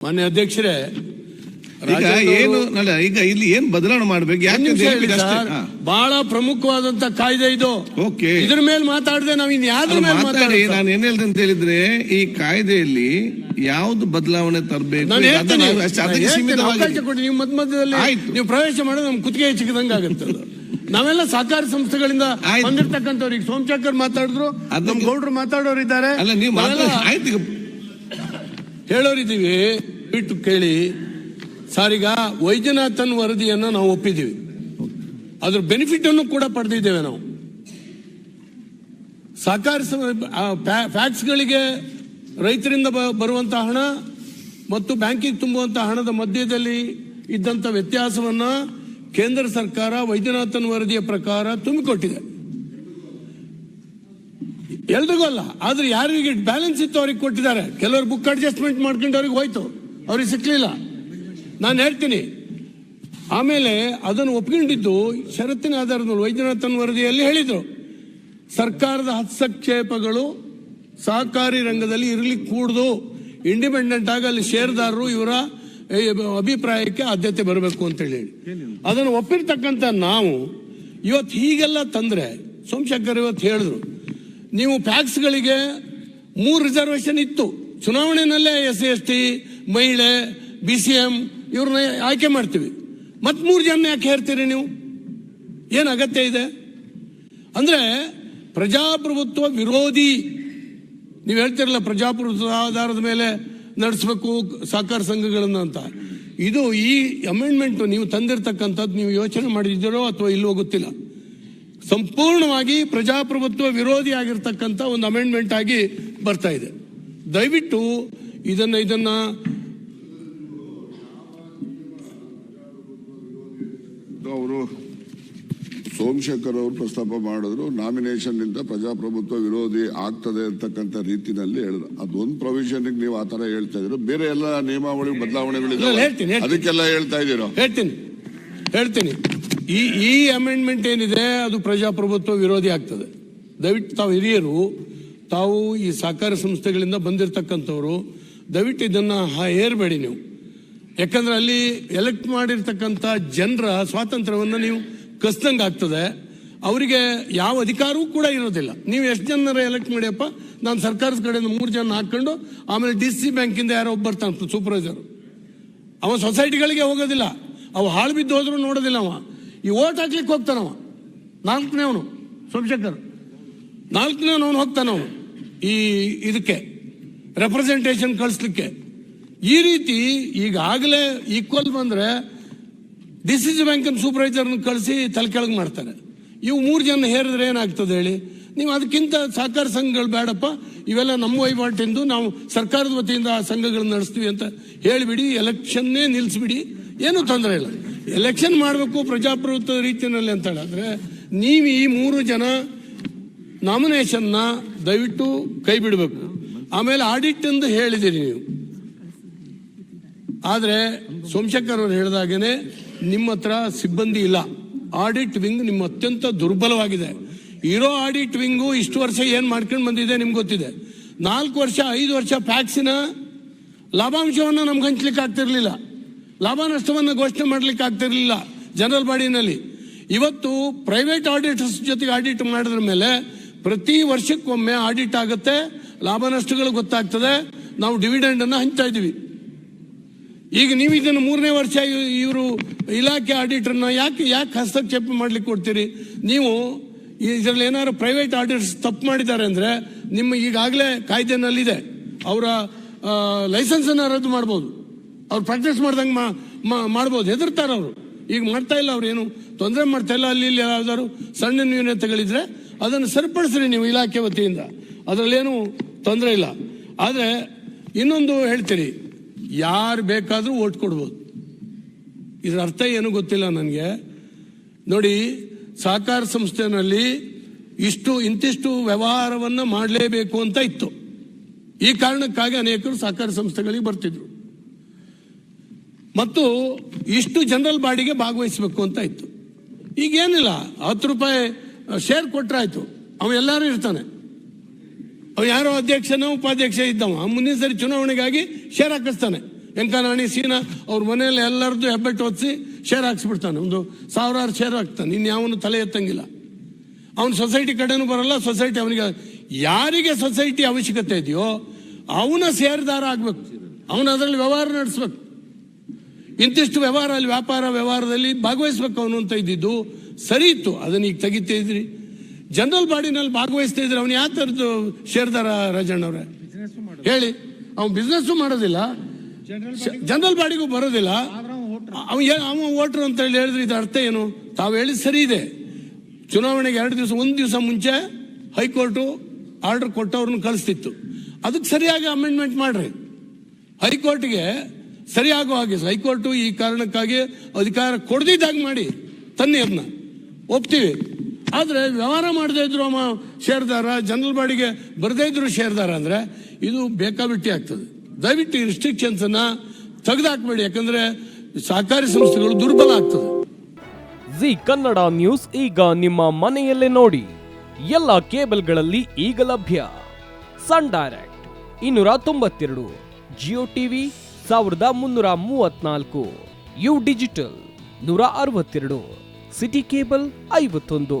ಮಾನ್ಯ ಅಧ್ಯಕ್ಷರೇ ಈಗ ಏನು ಅಲ್ಲ ಈಗ ಇಲ್ಲಿ ಏನ್ ಬದಲಾವಣೆ ಮಾಡ್ಬೇಕು? ಯಾಕೆ ಬಹಳ ಪ್ರಮುಖವಾದಂತ ಕಾಯ್ದೆ ಇದು. ಓಕೆ. ಇದ್ರ ಮೇಲೆ ಮಾತಾಡದೆ ನಾವ್ ಇನ್ ಯಾವ್ದ್ರ ಮೇಲೆ ಮಾತಾಡಿ ನಾನ್ ಏನ್ ಹೇಳ್ದೆ ಅಂತ ಹೇಳಿದ್ರೆ ಈ ಕಾಯ್ದೆಯಲ್ಲಿ ಯಾವ್ದು ಬದಲಾವಣೆ ತರಬೇಕು? ನೀವು ಮಧ್ಯ ಮಧ್ಯದಲ್ಲಿ. ನೀವು ಪ್ರವೇಶ ಮಾಡೋದು ನಮ್ ಕುತ್ತಿಗೆ ಚಿಕ್ಕದಂಗ ಆಗುತ್ತೆ. ನಾವೆಲ್ಲ ಸಹಕಾರಿ ಸಂಸ್ಥೆಗಳಿಂದ. ಬಂದಿರ್ತಕ್ಕಂಥವ್ರು. ಈಗ ಸೋಮಶೇಖರ್ ಮಾತಾಡಿದ್ರು ನಮ್ ಗೌಡ್ರು ಮಾತಾಡೋರು ಇದ್ದಾರೆ ಅಲ್ಲ ನೀವು ನಾವೆಲ್ಲ ಮಾತಾಡಿ ಈಗ ಕೇಳಿ ವೈದ್ಯನಾಥನ್ ವರದಿಯನ್ನು ನಾವು ಒಪ್ಪಿದ್ದೀವಿ. ಅದ್ರ ಬೆನಿಫಿಟ್ ಅನ್ನು ಕೂಡ ಪಡೆದಿದ್ದೇವೆ ನಾವು. ಸಹಕಾರ ಫ್ಯಾಕ್ಸ್ಗಳಿಗೆ ರೈತರಿಂದ ಬರುವಂಥ ಹಣ ಮತ್ತು ಬ್ಯಾಂಕಿಗೆ ತುಂಬುವಂತ ಹಣದ ಮಧ್ಯದಲ್ಲಿ ಇದ್ದಂತ ವ್ಯತ್ಯಾಸವನ್ನ ಕೇಂದ್ರ ಸರ್ಕಾರ ವೈದ್ಯನಾಥನ್ ವರದಿಯ ಪ್ರಕಾರ ತುಂಬಿಕೊಟ್ಟಿದೆ. ಎಲ್ರಿಗೂ ಅಲ್ಲ, ಆದ್ರೆ ಯಾರಿಗೆ ಬ್ಯಾಲೆನ್ಸ್ ಇತ್ತು ಅವ್ರಿಗೆ ಕೊಟ್ಟಿದ್ದಾರೆ. ಕೆಲವರು ಬುಕ್ ಅಡ್ಜಸ್ಟ್ಮೆಂಟ್ ಮಾಡ್ಕೊಂಡು ಅವ್ರಿಗೆ ಹೋಯ್ತು. ಅವ್ರಿಗೆ ಸಿಕ್ಕಲಿಲ್ಲ ನಾನು ಹೇಳ್ತೀನಿ. ಆಮೇಲೆ ಅದನ್ನು ಒಪ್ಕೊಂಡಿದ್ದು ಷರತ್ತಿನ ಆಧಾರದ ಮೇಲೆ ವೈದ್ಯನಾಥನ್ ವರದಿಯಲ್ಲಿ ಹೇಳಿದರು. ಸರ್ಕಾರದ ಹಸ್ತಕ್ಷೇಪಗಳು ಸಹಕಾರಿ ರಂಗದಲ್ಲಿ ಇರಲಿಕ್ಕೆ ಕೂಡುದು ಇಂಡಿಪೆಂಡೆಂಟ್ ಆಗಿ ಅಲ್ಲಿ ಷೇರ್ದಾರರು ಇವರ ಅಭಿಪ್ರಾಯಕ್ಕೆ ಆದ್ಯತೆ ಬರಬೇಕು ಅಂತ ಹೇಳಿ ಅದನ್ನು ಒಪ್ಪಿರ್ತಕ್ಕಂಥ ನಾವು ಇವತ್ತು ಹೀಗೆಲ್ಲ ತಂದ್ರೆ, ಸೋಮಶೇಖರ್ ಇವತ್ತು ಹೇಳಿದ್ರು, ನೀವು ಪ್ಯಾಕ್ಸ್ಗಳಿಗೆ ಮೂರು ರಿಸರ್ವೇಶನ್ ಇತ್ತು. ಚುನಾವಣೆಯಲ್ಲೇ ಎಸ್ ಸಿ, ಎಸ್ ಟಿ ಮಹಿಳೆ, ಬಿ ಸಿ ಎಂ, ಇವ್ರನ್ನ ಆಯ್ಕೆ ಮಾಡ್ತೀವಿ. ಮತ್ ಮೂರು ಜನ ಯಾಕೆ ಹೇಳ್ತೀರಿ ನೀವು? ಏನು ಅಗತ್ಯ ಇದೆ? ಅಂದ್ರೆ ಪ್ರಜಾಪ್ರಭುತ್ವ ವಿರೋಧಿ. ನೀವು ಹೇಳ್ತಿರಲ್ಲ ಪ್ರಜಾಪ್ರಭುತ್ವ ಆಧಾರದ ಮೇಲೆ ನಡೆಸಬೇಕು ಸಹಕಾರ ಸಂಘಗಳನ್ನ ಅಂತ. ಇದು ಈ ಅಮೆಂಡ್ಮೆಂಟ್ ನೀವು ತಂದಿರತಕ್ಕಂಥದ್ದು ನೀವು ಯೋಚನೆ ಮಾಡಿದ್ದೀರೋ ಅಥವಾ ಇಲ್ಲೋ ಗೊತ್ತಿಲ್ಲ. ಸಂಪೂರ್ಣವಾಗಿ ಪ್ರಜಾಪ್ರಭುತ್ವ ವಿರೋಧಿ ಆಗಿರ್ತಕ್ಕಂಥ ಒಂದು ಅಮೆಂಡ್ಮೆಂಟ್ ಆಗಿ ಬರ್ತಾ ಇದೆ. ದಯವಿಟ್ಟು ಇದನ್ನ ಇದನ್ನ ಅವರು ಸೋಮಶೇಖರ್ ಅವರು ಪ್ರಸ್ತಾಪ ಮಾಡಿದ್ರು ನಾಮಿನೇಷನ್ನಿಂದ ಪ್ರಜಾಪ್ರಭುತ್ವ ವಿರೋಧಿ ಆಗ್ತದೆ ಅಂತಕ್ಕಂಥ ರೀತಿನಲ್ಲಿ ಹೇಳಿದ್ರು. ಅದೊಂದು ಪ್ರೊವಿಷನ್ ನೀವು ಆತರ ಹೇಳ್ತಾ ಇದ್ರು ಬೇರೆ ಎಲ್ಲ ನಿಯಮಾವಳಿ ಬದಲಾವಣೆಗಳು ಬದಲಾವಣೆಗಳಿದಾವೆ ಹೇಳ್ತೀನಿ, ಹೇಳ್ತೀನಿ. ಅದಕ್ಕೆಲ್ಲ ಹೇಳ್ತಾ ಇದ್ದೀರಾ? ಹೇಳ್ತೀನಿ ಹೇಳ್ತೀನಿ. ಈ ಈ ಅಮೆಂಡ್ಮೆಂಟ್ ಏನಿದೆ ಅದು ಪ್ರಜಾಪ್ರಭುತ್ವ ವಿರೋಧಿ ಆಗ್ತದೆ. ದಯವಿಟ್ಟು ತಾವು ಹಿರಿಯರು ತಾವು ಈ ಸಹಕಾರ ಸಂಸ್ಥೆಗಳಿಂದ ಬಂದಿರತಕ್ಕಂಥವ್ರು ದಯವಿಟ್ಟು ಇದನ್ನ ಹೇರಬೇಡಿ ನೀವು. ಯಾಕಂದ್ರೆ ಅಲ್ಲಿ ಎಲೆಕ್ಟ್ ಮಾಡಿರ್ತಕ್ಕಂಥ ಜನರ ಸ್ವಾತಂತ್ರ್ಯವನ್ನು ನೀವು ಕಸ್ದಂಗೆ ಆಗ್ತದೆ. ಅವರಿಗೆ ಯಾವ ಅಧಿಕಾರವೂ ಕೂಡ ಇರೋದಿಲ್ಲ. ನೀವು ಎಷ್ಟು ಜನರ ಎಲೆಕ್ಟ್ ಮಾಡಿಯಪ್ಪ? ನಾನು ಸರ್ಕಾರದ ಕಡೆಯಿಂದ ಮೂರು ಜನ ಹಾಕೊಂಡು, ಆಮೇಲೆ ಡಿ ಸಿ ಬ್ಯಾಂಕಿಂದ ಯಾರೋ ಒಬ್ಬ ಬರ್ತಾನೆ ಸೂಪರ್ವೈಸರ್ ಅವ ಸೊಸೈಟಿಗಳಿಗೆ ಹೋಗೋದಿಲ್ಲ. ಅವ ಹಾಳು ಬಿದ್ದು ಹೋದ್ರು ನೋಡೋದಿಲ್ಲ ಅವ. ಈ ಓಟ್ ಹಾಕ್ಲಿಕ್ಕೆ ಹೋಗ್ತಾನವ. ನಾಲ್ಕನೇ ಅವನು, ಸೋಮಶೇಖರ್. ನಾಲ್ಕನೇ ಅವನು ಹೋಗ್ತಾನವನು ಈ ಇದಕ್ಕೆ ರೆಪ್ರೆಸೆಂಟೇಷನ್ ಕಳಿಸ್ಲಿಕ್ಕೆ. ಈ ರೀತಿ ಈಗಾಗಲೇ ಈಕ್ವಲ್ ಬಂದ್ರೆ ಡಿಸಿಸಿ ಬ್ಯಾಂಕಿನ ಸೂಪರ್ವೈಸರ್ನ ಕಳಿಸಿ ತಲೆ ಕೆಳಗೆ ಮಾಡ್ತಾರೆ. ಇವು ಮೂರು ಜನ ಹೇರಿದ್ರೆ ಏನಾಗ್ತದೆ ಹೇಳಿ? ನೀವು ಅದಕ್ಕಿಂತ ಸಹಕಾರ ಸಂಘಗಳು ಬೇಡಪ್ಪ. ಇವೆಲ್ಲ ನಮ್ಮ ವಹಿವಾಟಿಂದು ನಾವು ಸರ್ಕಾರದ ವತಿಯಿಂದ ಆ ಸಂಘಗಳನ್ನ ನಡೆಸ್ತೀವಿ ಅಂತ ಹೇಳಿಬಿಡಿ, ಎಲೆಕ್ಷನ್ನೇ ನಿಲ್ಲಿಸ್ಬಿಡಿ ಏನೂ ತೊಂದರೆ ಇಲ್ಲ. ಎಲೆಕ್ಷನ್ ಮಾಡಬೇಕು ಪ್ರಜಾಪ್ರಭುತ್ವ ರೀತಿಯಲ್ಲಿ ಅಂತ ಹೇಳಿದ್ರೆ, ನೀವು ಈ ಮೂರು ಜನ ನಾಮಿನೇಷನ್ನ ದಯವಿಟ್ಟು ಕೈ ಬಿಡಬೇಕು. ಆಮೇಲೆ ಆಡಿಟ್ ಎಂದು ಹೇಳಿದಿರಿ ನೀವು. ಆದ್ರೆ ಸೋಮಶೇಖರ್ ಅವರು ಹೇಳಿದಾಗೇನೆ ನಿಮ್ಮ ಹತ್ರ ಸಿಬ್ಬಂದಿ ಇಲ್ಲ. ಆಡಿಟ್ ವಿಂಗ್ ನಿಮ್ಮ ಅತ್ಯಂತ ದುರ್ಬಲವಾಗಿದೆ. ಇರೋ ಆಡಿಟ್ ವಿಂಗು ಇಷ್ಟು ವರ್ಷ ಏನ್ ಮಾಡ್ಕೊಂಡು ಬಂದಿದೆ ನಿಮ್ಗೆ ಗೊತ್ತಿದೆ. ನಾಲ್ಕು ವರ್ಷ, ಐದು ವರ್ಷ ಪ್ಯಾಕ್ಸಿನ ಲಾಭಾಂಶವನ್ನು ನಮ್ಗೆ ಹಂಚ್ಲಿಕ್ಕೆ ಆಗ್ತಿರ್ಲಿಲ್ಲ. ಲಾಭ ನಷ್ಟವನ್ನು ಘೋಷಣೆ ಮಾಡ್ಲಿಕ್ಕೆ ಆಗ್ತಿರ್ಲಿಲ್ಲ ಜನರಲ್ ಬಾಡಿನಲ್ಲಿ. ಇವತ್ತು ಪ್ರೈವೇಟ್ ಆಡಿಟರ್ಸ್ ಜೊತೆಗೆ ಆಡಿಟ್ ಮಾಡಿದ್ರ ಮೇಲೆ ಪ್ರತಿ ವರ್ಷಕ್ಕೊಮ್ಮೆ ಆಡಿಟ್ ಆಗುತ್ತೆ. ಲಾಭ ನಷ್ಟಗಳು ಗೊತ್ತಾಗ್ತದೆ. ನಾವು ಡಿವಿಡೆಂಡ್ ಅನ್ನ ಹಂಚ್ತಾ ಇದೀವಿ ಈಗ ನೀವು ಇದನ್ನು ಮೂರನೇ ವರ್ಷ ಇವರು ಇಲಾಖೆ ಆಡಿಟರ್ನ ಯಾಕೆ ಯಾಕೆ ಹಸ್ತಕ್ಷೇಪ ಮಾಡ್ಲಿಕ್ಕೆ ಕೊಡ್ತೀರಿ? ನೀವು ಇದರಲ್ಲಿ ಏನಾದ್ರು ಪ್ರೈವೇಟ್ ಆಡಿಟರ್ಸ್ ತಪ್ಪು ಮಾಡಿದ್ದಾರೆ ಅಂದ್ರೆ ನಿಮ್ಮ ಈಗಾಗಲೇ ಕಾಯ್ದೆನಲ್ಲಿದೆ ಅವರ ಲೈಸೆನ್ಸ್ ಅನ್ನ ರದ್ದು ಮಾಡ್ಬೋದು. ಅವ್ರು ಪ್ರಾಕ್ಟೀಸ್ ಮಾಡ್ದಂಗೆ ಮಾಡ್ಬೋದು. ಹೆದರ್ತಾರೆ ಅವರು. ಈಗ ಮಾಡ್ತಾ ಇಲ್ಲ ಅವ್ರು ಏನು? ತೊಂದರೆ ಮಾಡ್ತಾ ಇಲ್ಲ. ಅಲ್ಲಿ ಇಲ್ಲಿ ಯಾವ್ದಾದ್ರು ಸಣ್ಣ ನ್ಯೂನತೆಗಳಿದ್ರೆ ಅದನ್ನು ಸರಿಪಡಿಸ್ರಿ ನೀವು ಇಲಾಖೆ ವತಿಯಿಂದ. ಅದರಲ್ಲೇನು ತೊಂದರೆ ಇಲ್ಲ. ಆದರೆ ಇನ್ನೊಂದು ಹೇಳ್ತೀರಿ. ಯಾರು ಬೇಕಾದರೂ ಓಟ್ ಕೊಡ್ಬೋದು. ಇದರ ಅರ್ಥ ಏನು ಗೊತ್ತಿಲ್ಲ ನನಗೆ. ನೋಡಿ, ಸಹಕಾರ ಸಂಸ್ಥೆನಲ್ಲಿ ಇಷ್ಟು, ಇಂತಿಷ್ಟು ವ್ಯವಹಾರವನ್ನು ಮಾಡಲೇಬೇಕು ಅಂತ ಇತ್ತು. ಈ ಕಾರಣಕ್ಕಾಗಿ ಅನೇಕರು ಸಹಕಾರ ಸಂಸ್ಥೆಗಳಿಗೆ ಬರ್ತಿದ್ರು. ಮತ್ತು ಇಷ್ಟು ಜನರಲ್ ಬಾಡಿಗೆ ಭಾಗವಹಿಸಬೇಕು ಅಂತ ಇತ್ತು. ಈಗೇನಿಲ್ಲ, ಹತ್ತು ರೂಪಾಯಿ ಶೇರ್ ಕೊಟ್ರಾಯ್ತು. ಅವ ಎಲ್ಲರೂ ಇರ್ತಾನೆ. ಯಾರೋ ಅಧ್ಯಕ್ಷನ ಉಪಾಧ್ಯಕ್ಷ ಇದ್ದವ. ಮುಂದಿನ ಸರಿ ಚುನಾವಣೆಗಾಗಿ ಶೇರ್ ಹಾಕಿಸ್ತಾನೆ. ವೆಂಕನಾಣಿ ಸೀನಾ, ಅವ್ರ ಮನೆಯಲ್ಲಿ ಎಲ್ಲರದ್ದು ಹೆಬ್ಬೆಟ್ಟು ಹೊತ್ಸಿ ಶೇರ್ ಹಾಕ್ಸ್ಬಿಡ್ತಾನೆ. ಒಂದು ಸಾವಿರಾರು ಶೇರ್ ಹಾಕ್ತಾನೆ. ಇನ್ಯಾವನು ತಲೆ ಎತ್ತಂಗಿಲ್ಲ. ಅವನು ಸೊಸೈಟಿ ಕಡೆನೂ ಬರಲ್ಲ, ಸೊಸೈಟಿ ಅವನಿಗೆ ಯಾರಿಗೆ ಸೊಸೈಟಿ ಅವಶ್ಯಕತೆ ಇದೆಯೋ ಅವನ ಸೇರಿದಾರ ಆಗ್ಬೇಕು. ಅವನು ಅದರಲ್ಲಿ ವ್ಯವಹಾರ ನಡೆಸ್ಬೇಕು. ಇಂತಿಷ್ಟು ವ್ಯವಹಾರ ಅಲ್ಲಿ ವ್ಯಾಪಾರ ವ್ಯವಹಾರದಲ್ಲಿ ಭಾಗವಹಿಸ್ಬೇಕು ಅವನು ಅಂತ ಇದ್ದಿದ್ದು ಸರಿ ಇತ್ತು. ಅದನ್ನ ಈಗ ತೆಗಿತಾ ಇದ್ರಿ. ಜನರಲ್ ಬಾಡಿನಲ್ಲಿ ಭಾಗವಹಿಸ್ತಾ ಇದ್ರೆ ಅವನು ಯಾವ ಥರದ್ದು ರಾಜಣ್ಣ ಅವರೇ? ಹೇಳಿ. ಅವ್ನು ಬಿಸ್ನೆಸ್ಸು ಮಾಡೋದಿಲ್ಲ. ಜನರಲ್ ಬಾಡಿಗೂ ಬರೋದಿಲ್ಲ. ಅವನು ಅವ ವೋಟ್ರು ಅಂತ ಹೇಳಿ ಹೇಳಿದ್ರೆ ಇದು ಅರ್ಥ ಏನು? ತಾವು ಹೇಳಿದ ಸರಿ ಇದೆ. ಚುನಾವಣೆಗೆ ಎರಡು ದಿವಸ ಒಂದು ದಿವಸ ಮುಂಚೆ ಹೈಕೋರ್ಟು ಆರ್ಡರ್ ಕೊಟ್ಟವ್ರನ್ನ ಕಳಿಸ್ತಿತ್ತು. ಅದಕ್ಕೆ ಸರಿಯಾಗಿ ಅಮೆಂಡ್ಮೆಂಟ್ ಮಾಡ್ರಿ. ಹೈಕೋರ್ಟ್ಗೆ ಸರಿಯಾಗೋ ಹಾಗೆ ಹೈಕೋರ್ಟು ಈ ಕಾರಣಕ್ಕಾಗಿ ಅಧಿಕಾರ ಕೊಡದಿದ್ದಾಗ ಮಾಡಿ. ತನ್ನಿ ಅದನ್ನ ಒಪ್ತೀವಿ. ಆದರೆ ವ್ಯವಹಾರ ಮಾಡದೇ ಇದ್ರು ಅವ ಶೇರ್ದಾರ, ಜನರಲ್ ಬಾಡಿಗೆ ಬರದೇ ಇದ್ರು ಶೇರ್ದಾರ ಅಂದ್ರೆ ಇದು ಬೇಕಾಬಿಟ್ಟಿ ಆಗ್ತದೆ. ದಯವಿಟ್ಟು ಈ ಅನ್ನ ತೆಗೆದಾಕ್ಬೇಡಿ, ಯಾಕಂದ್ರೆ ಸಹಕಾರಿ ಸಂಸ್ಥೆಗಳು ದುರ್ಬಲ ಆಗ್ತದೆ. ಜಿ ಕನ್ನಡ ನ್ಯೂಸ್ ಈಗ ನಿಮ್ಮ ಮನೆಯಲ್ಲೇ ನೋಡಿ. ಎಲ್ಲ ಕೇಬಲ್ಗಳಲ್ಲಿ ಈಗ ಲಭ್ಯ. ಸನ್ ಡೈರೆಕ್ಟ್ ಇನ್ನೂರ ತೊಂಬತ್ತೆರಡು, ಜಿಯೋ ಟಿವಿ ಸಾವಿರದ ಮುನ್ನೂರ ಮೂವತ್ನಾಲ್ಕು, ಯು ಡಿಜಿಟಲ್ ನೂರ ಅರವತ್ತೆರಡು, ಸಿಟಿ ಕೇಬಲ್ ಐವತ್ತೊಂದು.